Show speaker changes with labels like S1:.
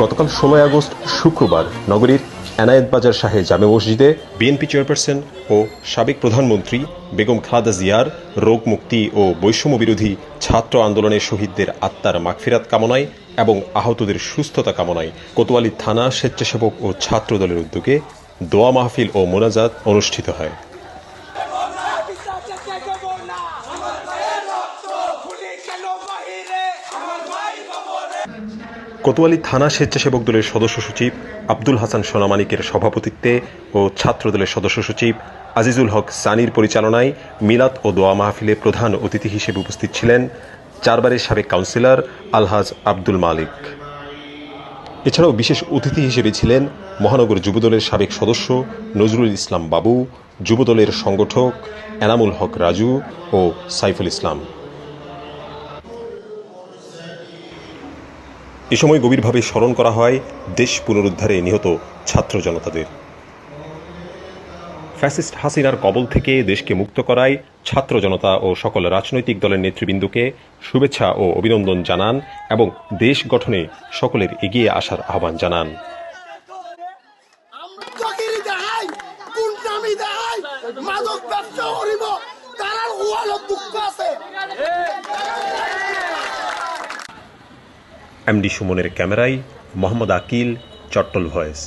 S1: গতকাল ষোলোই আগস্ট শুক্রবার নগরীর এনায়েত বাজার শাহে জামে মসজিদে বিএনপি চেয়ারপারসন ও সাবেক প্রধানমন্ত্রী বেগম খালেদা জিয়ার রোগ মুক্তি ও বৈষম্য বিরোধী ছাত্র আন্দোলনের শহীদদের আত্মার মাগফিরাত কামনায় এবং আহতদের সুস্থতা কামনায় কোতোয়ালি থানা স্বেচ্ছাসেবক ও ছাত্র দলের উদ্যোগে দোয়া মাহফিল ও মোনাজাত অনুষ্ঠিত হয়। কোতোয়ালি থানা স্বেচ্ছাসেবক দলের সদস্য সচিব আব্দুল হাসান সোনামানিকের সভাপতিত্বে ও ছাত্রদলের সদস্য সচিব আজিজুল হক সানির পরিচালনায় মিলাত ও দোয়া মাহফিলে প্রধান অতিথি হিসেবে উপস্থিত ছিলেন চারবারের সাবেক কাউন্সিলর আলহাজ আব্দুল মালিক। এছাড়াও বিশেষ অতিথি হিসেবে ছিলেন মহানগর যুবদলের সাবেক সদস্য নজরুল ইসলাম বাবু যুবদলের সংগঠক এনামুল হক রাজু ও সাইফুল ইসলাম। এ সময় গভীরভাবে স্মরণ করা হয় দেশ পুনরুদ্ধারে নিহত ছাত্র জনতাদের। ফ্যাসিস্ট হাসিনার কবল থেকে দেশকে মুক্ত করায় ছাত্র জনতা ও সকল রাজনৈতিক দলের নেতৃবৃন্দকে শুভেচ্ছা ও অভিনন্দন জানান এবং দেশ গঠনে সকলের এগিয়ে আসার আহ্বান জানান।
S2: মাদক ব্যবসা করিব
S1: এমডি সুমনের ক্যামেরায় মোহাম্মদ আকিল চট্টল ভয়েস।